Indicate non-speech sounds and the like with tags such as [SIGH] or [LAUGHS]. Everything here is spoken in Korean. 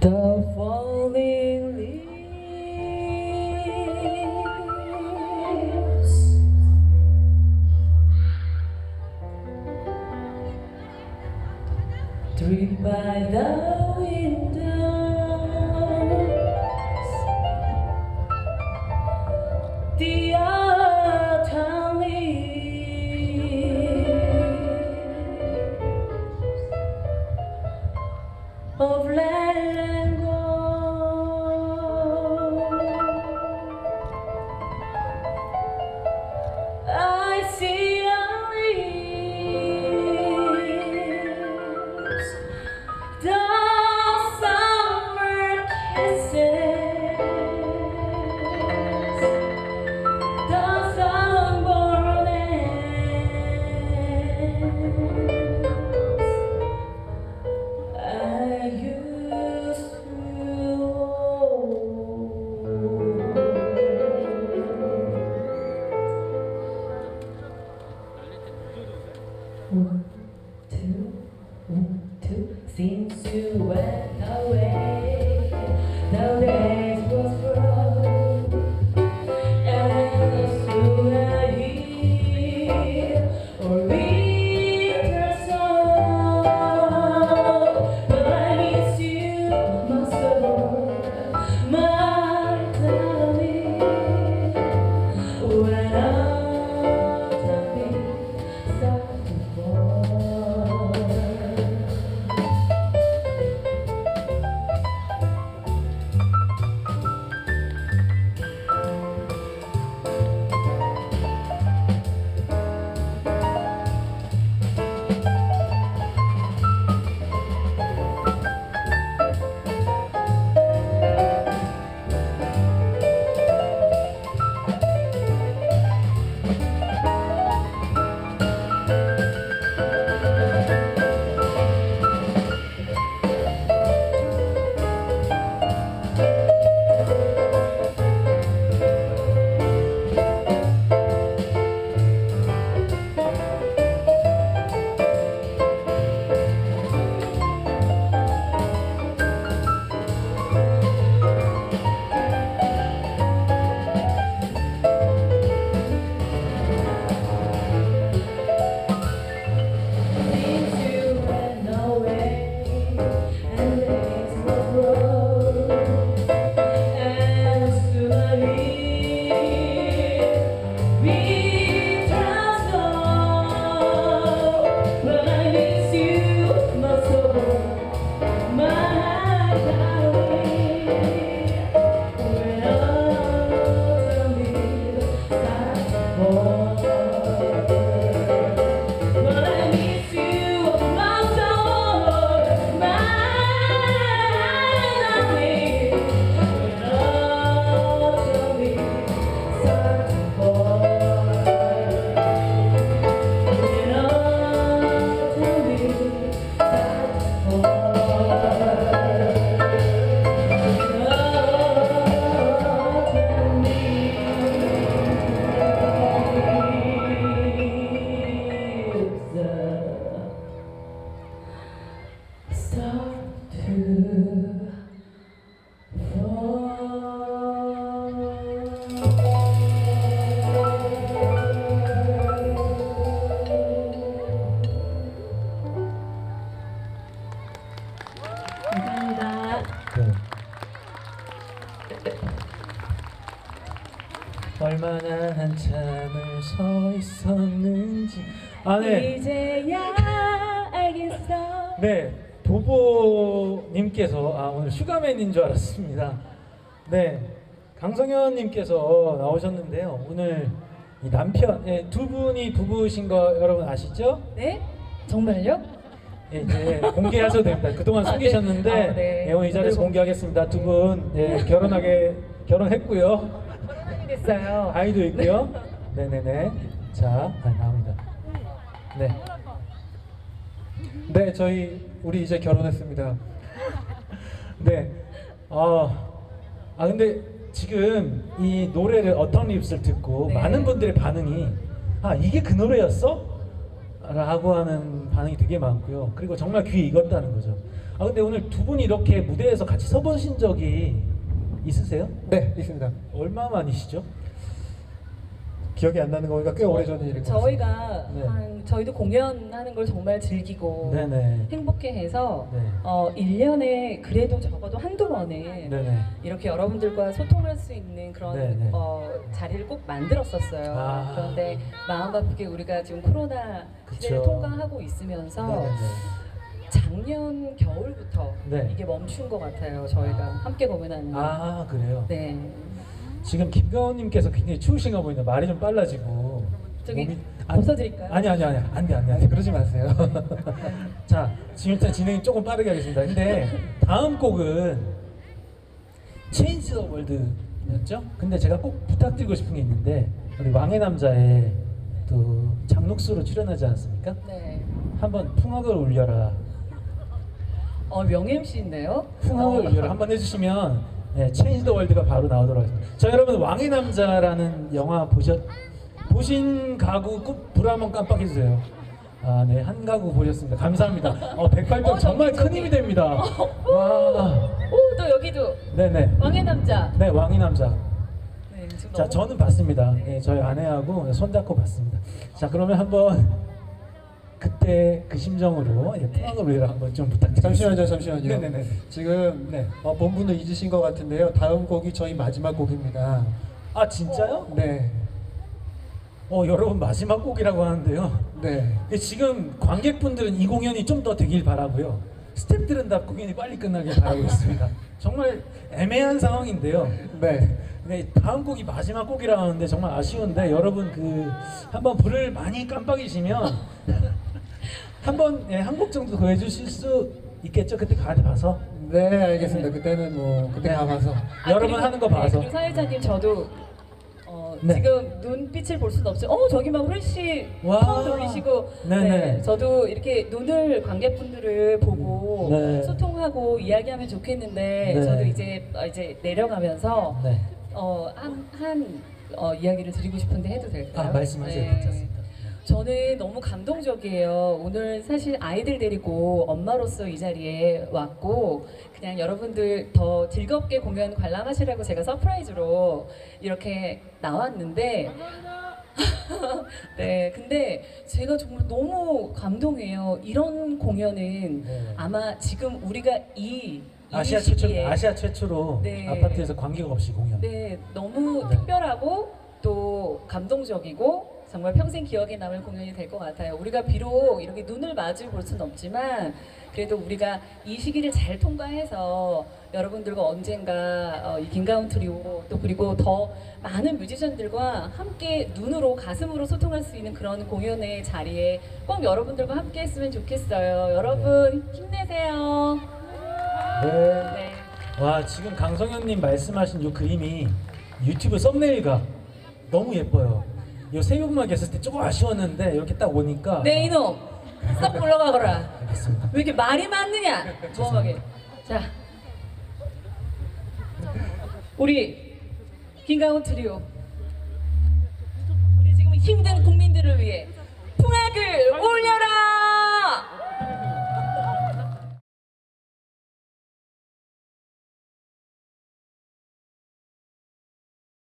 The falling leaves 서 있었는지 아 네 이제야 알겠어. 네 도보님께서 아 오늘 슈가맨인 줄 알았습니다 네 강성현님께서 나오셨는데요 오늘 이 남편 예, 두 분이 부부신 거 여러분 아시죠? 네? 정말요? 예, 이제 공개하셔도 됩니다. 그동안 아, 숨기셨는데 네. 아, 네. 예, 오늘 이 자리에서 공개하겠습니다. 두 분 예, 결혼하게 결혼했고요. 됐어요. 아이도 있고요. 네, 네, 네. 자, 아, 나옵니다. 네. 네, 저희 우리 이제 결혼했습니다. [LAUGHS] 네. 아, 아 근데 지금 이 노래를 어떤 립스를 듣고 네. 많은 분들의 반응이 아 이게 그 노래였어? 라고 하는 반응이 되게 많고요. 그리고 정말 귀에 익었다는 거죠. 아 근데 오늘 두 분이 이렇게 무대에서 같이 서보신 적이 있으세요? 네, 있습니다. 얼마 만이시죠? 기억이 안 나는 거니까 꽤 오래전에 일인 것 같습니다. 저희가 네. 한 저희도 공연하는 걸 정말 즐기고 네네. 행복해해서 네. 어 1년에 그래도 적어도 한두 번은 네네. 이렇게 여러분들과 소통할 수 있는 그런 네네. 어, 자리를 꼭 만들었었어요. 아. 그런데 마음 바쁘게 우리가 지금 코로나 시대를 그쵸. 통과하고 있으면서 네네네. 작년 겨울부터 네. 이게 멈춘 것 같아요. 저희가 함께 공연하는. 아 그래요? 네. 지금 김가원님께서 굉장히 추우신가 보이네. 말이 좀 빨라지고. 저기 아니, 벗어드릴까요? 아니 아니 아니 안돼 안돼 아니, 그러지 마세요. [LAUGHS] 자 지금 일단 진행 조금 빠르게 하겠습니다. 근데 다음 곡은 체인지 더 월드였죠? 근데 제가 꼭 부탁드리고 싶은 게 있는데 우리 왕의 남자에 또 장록수로 출연하지 않았습니까? 네. 한번 풍악을 울려라. 어명 MC인데요. 풍악을 울려라 한번 해주시면 네, 체인지 더 월드가 바로 나오도록 하겠습니다. 자 여러분 왕의 남자라는 영화 보셨 보신 가구 꼭 불 한번 깜빡해주세요. 아, 네, 한 가구 보셨습니다. 감사합니다. 어, 108점 어, 정말 큰 저기. 힘이 됩니다. 와, 오 또 여기도 네네. 왕의 남자. 네, 왕의 남자. 네, 지금 자, 저는 봤습니다. 네, 저희 아내하고 손잡고 봤습니다. 자, 그러면 한번 그때 그 심정으로 울려라 한번 좀 부탁드립니다. 잠시만요, 잠시만요. 네네네. 지금 네. 어, 본분을 잊으신 것 같은데요. 다음 곡이 저희 마지막 곡입니다. 아, 진짜요? 네, 어, 여러분 마지막 곡이라고 하는데요. 네. 지금 관객분들은 이 공연이 좀 더 되길 바라고요. 스태프들은 다 공연이 빨리 끝나길 바라고 있습니다. [LAUGHS] 정말 애매한 상황인데요. 네. 네, 다음 곡이 마지막 곡이라 하는데 정말 아쉬운데 여러분 그 한번 불을 많이 깜빡이시면 한번 예, 한곡 정도 더 해주실 수 있겠죠? 그때 가서 네, 알겠습니다. 그때는 뭐 그때 가봐서. 아, 여러분 그리고- 하는 거 네, 봐서 그리고 사회자님 저도 어, 네. 지금 눈빛을 볼 수는 없어요. 어 저기 막 후레쉬 와. 턴 돌리시고 네네. 네, 저도 이렇게 눈을 관객분들을 보고 네. 소통하고 이야기하면 좋겠는데 네. 저도 이제 어, 이제 내려가면서 네. 어한한 어, 이야기를 드리고 싶은데 해도 될까요? 아 말씀하세요. 네. 괜찮습니다. 저는 너무 감동적이에요. 오늘 사실 아이들 데리고 엄마로서 이 자리에 왔고 그냥 여러분들 더 즐겁게 공연 관람하시라고 제가 서프라이즈로 이렇게 나왔는데 [LAUGHS] 네, 근데 제가 정말 너무 감동해요. 이런 공연은 네. 아마 지금 우리가 이, 이 아시아 최초 시기에 아시아 최초로 네. 아파트에서 관객 없이 공연. 네, 너무 네. 특별하고 또 감동적이고 정말 평생 기억에 남을 공연이 될 것 같아요. 우리가 비록 이렇게 눈을 마주 볼 수는 없지만 그래도 우리가 이 시기를 잘 통과해서 여러분들과 언젠가 어, 이 김가운 트리오 또 그리고 더 많은 뮤지션들과 함께 눈으로 가슴으로 소통할 수 있는 그런 공연의 자리에 꼭 여러분들과 함께 했으면 좋겠어요. 여러분 힘내세요. 네. 네. 와 지금 강성현님 말씀하신 이 그림이 유튜브 썸네일가 너무 예뻐요. 이 새벽만 계셨을 때 조금 아쉬웠는데 이렇게 딱 오니까 네 이놈 썩 물러가거라. 알겠습니다. 왜 이렇게 말이 많느냐? 무엄하게. 자, 우리 김가훈 트리오. 우리 지금 힘든 국민들을 위해